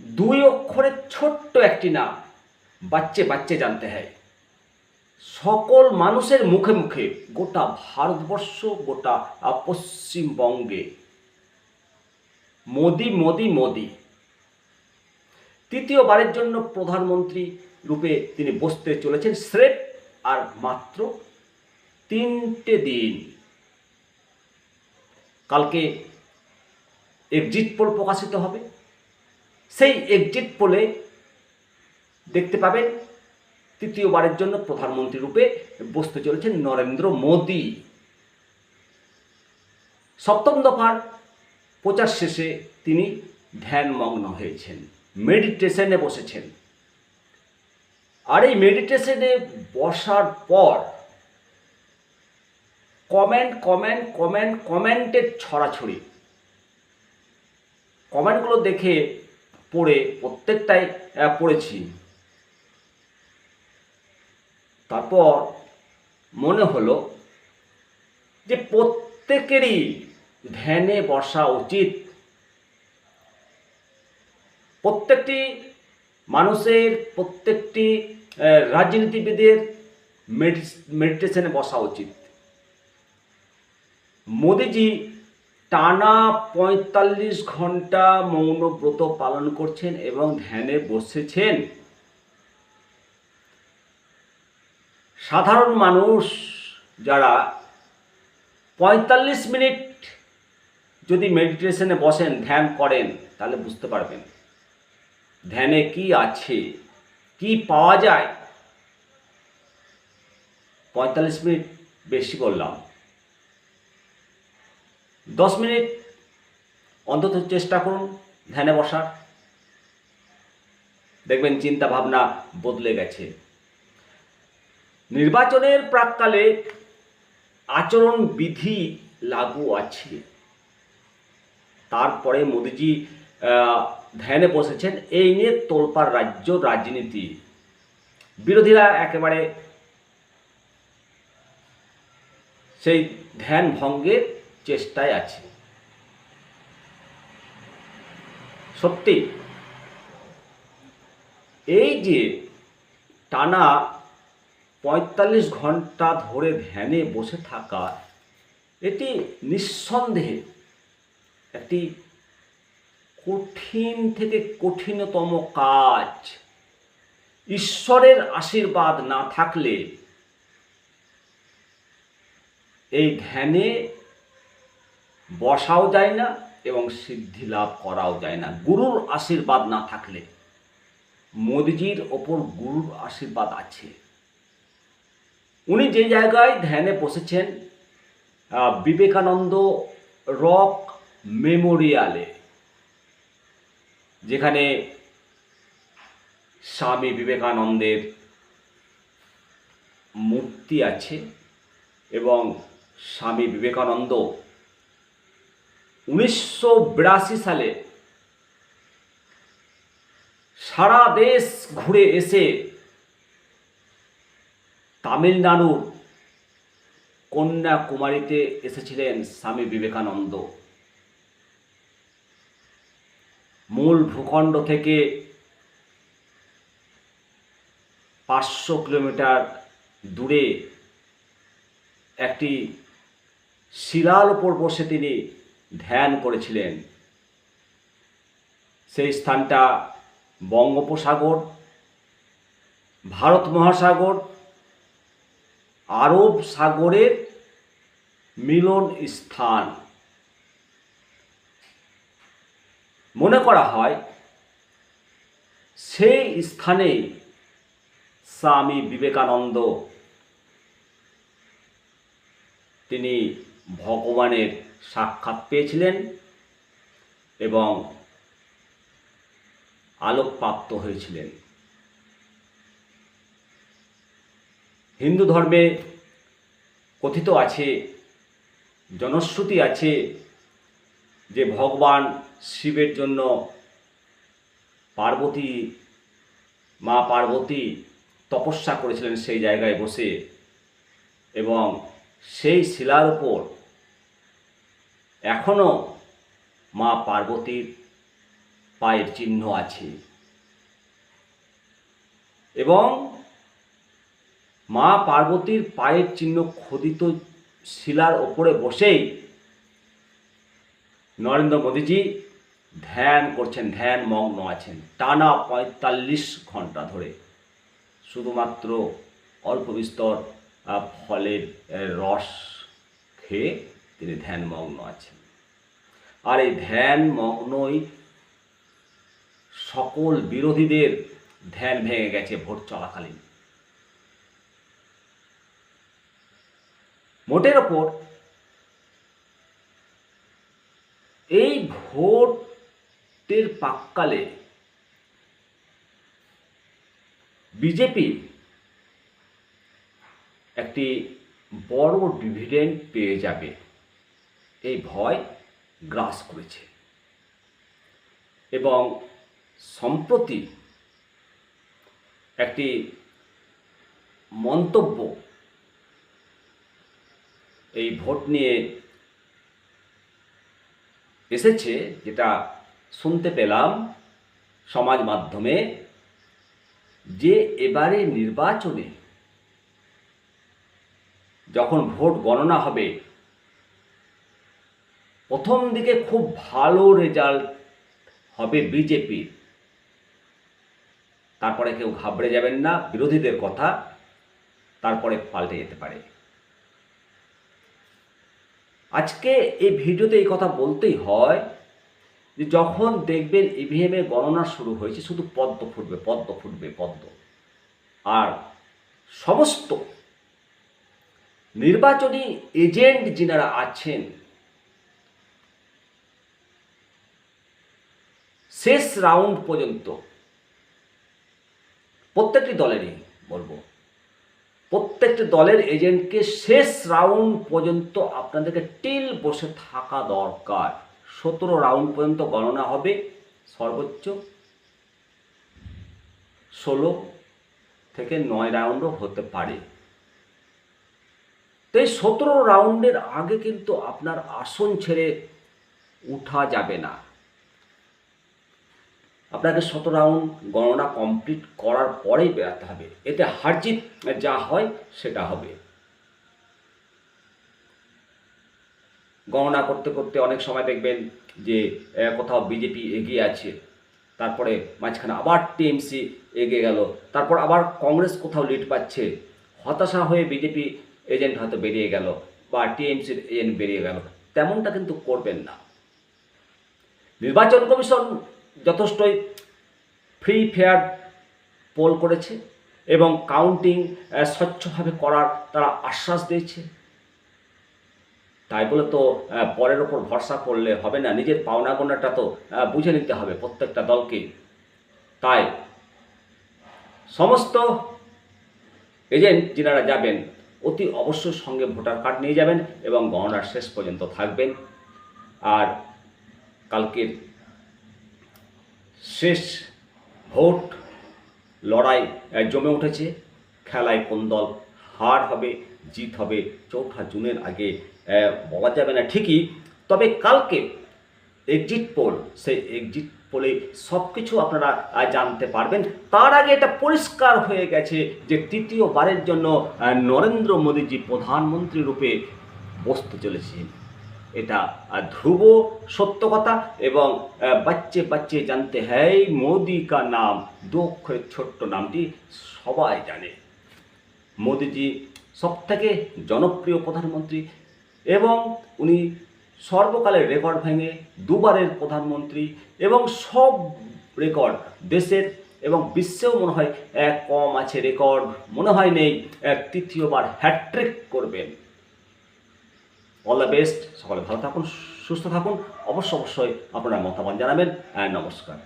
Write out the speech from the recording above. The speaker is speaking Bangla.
দুই অক্ষরের ছোট্ট একটি নাম, বাচ্চে বাচ্চে জানতে হয়। সকল মানুষের মুখে মুখে গোটা ভারতবর্ষ, গোটা পশ্চিমবঙ্গে মোদি মোদি মোদি। তৃতীয়বারের জন্য প্রধানমন্ত্রী রূপে তিনি বসতে চলেছেন স্রেফ আর মাত্র তিনটে দিন। কালকে এক্সিট পোল প্রকাশিত হবে। সেই এক্সিট পোলে দেখতে পাবেন তৃতীয়বারের জন্য প্রধানমন্ত্রী রূপে বসতে চলেছেন নরেন্দ্র মোদী। সপ্তম দফার প্রচার শেষে তিনি ধ্যানমগ্ন হয়েছেন মেডিটেশনে বসেছেন। আর এই মেডিটেশনে বসার পর কমেন্ট কমেন্ট কমেন্ট কমেন্টের ছড়াছড়ি। কমেন্টগুলো দেখে পড়ে, প্রত্যেকটাই পড়েছি। তারপর মনে হলো যে প্রত্যেকেরই ধ্যানে বসা উচিত। প্রত্যেকটি মানুষের, প্রত্যেকটি রাজনীতিবিদের মেডিটেশনে বসা উচিত। মোদিজি টানা পঁয়তাল্লিশ ঘণ্টা মৌন ব্রত পালন করছেন এবং ধ্যানে বসেছেন। সাধারণ মানুষ যারা পঁয়তাল্লিশ মিনিট যদি মেডিটেশনে বসেন, ধ্যান করেন, তাহলে বুঝতে পারবেন ধ্যানে কি আছে, কি পাওয়া যায়। পঁয়তাল্লিশ মিনিট বেশি করলাম। দশ মিনিট অন্তত চেষ্টা করুন, ধ্যানে বসার। দেখবেন চিন্তা ভাবনা বদলে গেছে। নির্বাচনের প্রাককালে আচরণ বিধি লাগু আছে। তারপরে মোদিজি ধ্যানে বসেছেন। এই নিয়ে তোলপাড় রাজ্য রাজনীতি। বিরোধীরা একেবারে সেই ধ্যান ভঙ্গের চেষ্টায় আছে। সত্যি। এই যে টানা পঁয়তাল্লিশ ঘণ্টা ধরে ধ্যানে বসে থাকা, এটি নিঃসন্দেহে একটি কঠিন থেকে কঠিনতম কাজ। ঈশ্বরের আশীর্বাদ না থাকলে এই ধ্যানে বসাও যায় না এবং সিদ্ধি লাভ করাও যায় না। গুরুর আশীর্বাদ না থাকলে মোদিজির ওপর গুরুর আশীর্বাদ আছে। উনি যে জায়গায় ধ্যানে বসেছেন বিবেকানন্দ রক মেমোরিয়ালে, যেখানে স্বামী বিবেকানন্দের মূর্তি আছে এবং স্বামী বিবেকানন্দ উনিশশো বিরাশি সালে সারা দেশ ঘুরে এসে তামিলনাড়ুর কন্যাকুমারীতে এসেছিলেন স্বামী বিবেকানন্দ। মূল ভূখণ্ড থেকে পাঁচশো কিলোমিটার দূরে একটি শিলার উপর বসে তিনি ধ্যান করেছিলেন। সেই স্থানটা বঙ্গোপসাগর, ভারত মহাসাগর, আরব সাগরের মিলন স্থান। মনে করা হয়, সেই স্থানে স্বামী বিবেকানন্দ, তিনি ভগবানের সাক্ষাৎ পেয়েছিলেন এবং আলোকপ্রাপ্ত হয়েছিলেন। হিন্দু ধর্মে কথিত আছে, জনশ্রুতি আছে যে ভগবান শিবের জন্য পার্বতী, মা পার্বতী তপস্যা করেছিলেন সেই জায়গায় বসে এবং সেই শিলার উপর এখনও মা পার্বতীর পায়ের চিহ্ন আছে। এবং মা পার্বতীর পায়ের চিহ্ন খোদিত শিলার ওপরে বসেই নরেন্দ্র মোদীজি ধ্যান করছেন, ধ্যান মগ্ন আছেন। টানা পঁয়তাল্লিশ ঘণ্টা ধরে শুধুমাত্র অল্প বিস্তর ফলের রস খেয়ে তিনি ধ্যান মগ্ন আছেন। আর এই ধ্যান মগ্নই সকল বিরোধীদের ধ্যান ভেঙে গেছে ভোট চলাকালীন। মোটের ওপর এই ভোটের পাককালে বিজেপি একটি বড় ডিভিডেন্ড পেয়ে যাবে। এই ভয় গ্রাস করেছে। এবং সম্প্রতি একটি মন্তব্য এই ভোট নিয়ে এসেছে, যেটা শুনতে পেলাম সমাজ মাধ্যমে যে এবারে নির্বাচনে যখন ভোট গণনা হবে প্রথম দিকে খুব ভালো রেজাল্ট হবে বিজেপির তারপরে কেউ ঘাবড়ে যাবেন না, বিরোধীদের কথা, তারপরে পাল্টে যেতে পারে। আজকে এই ভিডিওতে এই কথা বলতেই হয় যে যখন দেখবেন ইভিএমে গণনা শুরু হয়েছে, শুধু পদ্ম ফুটবে পদ্ম ফুটবে, পদ্ম। আর সমস্ত নির্বাচনী এজেন্ট যিনারা আছেন শেষ রাউন্ড পর্যন্ত প্রত্যেকটি দলেরই বলব, প্রত্যেকটি দলের এজেন্টকে শেষ রাউন্ড পর্যন্ত আপনাদেরকে টিল বসে থাকা দরকার। সতেরো রাউন্ড পর্যন্ত গণনা হবে, সর্বোচ্চ। ষোলো থেকে নয় রাউন্ডও হতে পারে। তো এই সতেরো রাউন্ডের আগে কিন্তু আপনার আসন ছেড়ে উঠা যাবে না। আপনাকে শত রাউন্ড গণনা কমপ্লিট করার পরেই বেরাতে হবে। এতে হারজিত যা হয় সেটা হবে। গণনা করতে করতে অনেক সময় দেখবেন যে কোথাও বিজেপি এগিয়ে আছে। তারপরে মাঝখানে আবার টিএমসি এগিয়ে গেল। তারপর আবার কংগ্রেস কোথাও লিড পাচ্ছে। হতাশা হয়ে বিজেপি এজেন্ট হয়তো বেরিয়ে গেল বা টিএমসির এজেন্ট বেরিয়ে গেল। তেমনটা কিন্তু করবেন না। নির্বাচন কমিশন যথেষ্টই ফ্রি ফেয়ার পোল করেছে এবং কাউন্টিং স্বচ্ছভাবে করার তারা আশ্বাস দিয়েছে। তাই বলে তো পরের ওপর ভরসা করলে হবে না। নিজের পাওনা গোনাটা তো বুঝে নিতে হবে প্রত্যেকটা দলকে। তাই সমস্ত এজেন্ট যিনারা যাবেন, অতি অবশ্যই সঙ্গে ভোটার কার্ড নিয়ে যাবেন এবং গণনার শেষ পর্যন্ত থাকবেন। আর কালকের শেষ ভোট লড়াই জমে উঠেছে। খেলায় কোন দল হার হবে, জিত হবে, চৌঠা জুনের আগে বলা যাবে না ঠিকই। তবে কালকে এক্সিট পোল সেই এক্সিট পোলে সব কিছু আপনারা জানতে পারবেন। তার আগে এটা পরিষ্কার হয়ে গেছে যে তৃতীয়বারের জন্য নরেন্দ্র মোদীজি প্রধানমন্ত্রী রূপে বসতে চলেছেন। এটা ধ্রুব সত্য কথা এবং বাচ্চে বাচ্চে জানতে হ্যাঁ মোদি কা নাম দু অক্ষরের ছোট্ট নামটি সবাই জানে। মোদিজি সব থেকে জনপ্রিয় প্রধানমন্ত্রী এবং উনি সর্বকালের রেকর্ড ভেঙে দুবারের প্রধানমন্ত্রী এবং সব রেকর্ড দেশের এবং বিশ্বেও মনে হয় কম আছে রেকর্ড, মনে হয় নেই তৃতীয়বার হ্যাট্রিক করবেন। অল দ্য বেস্ট সকলে ভালো থাকুন সুস্থ থাকুন। অবশ্য অবশ্যই আপনারা মতামত জানাবেন। নমস্কার।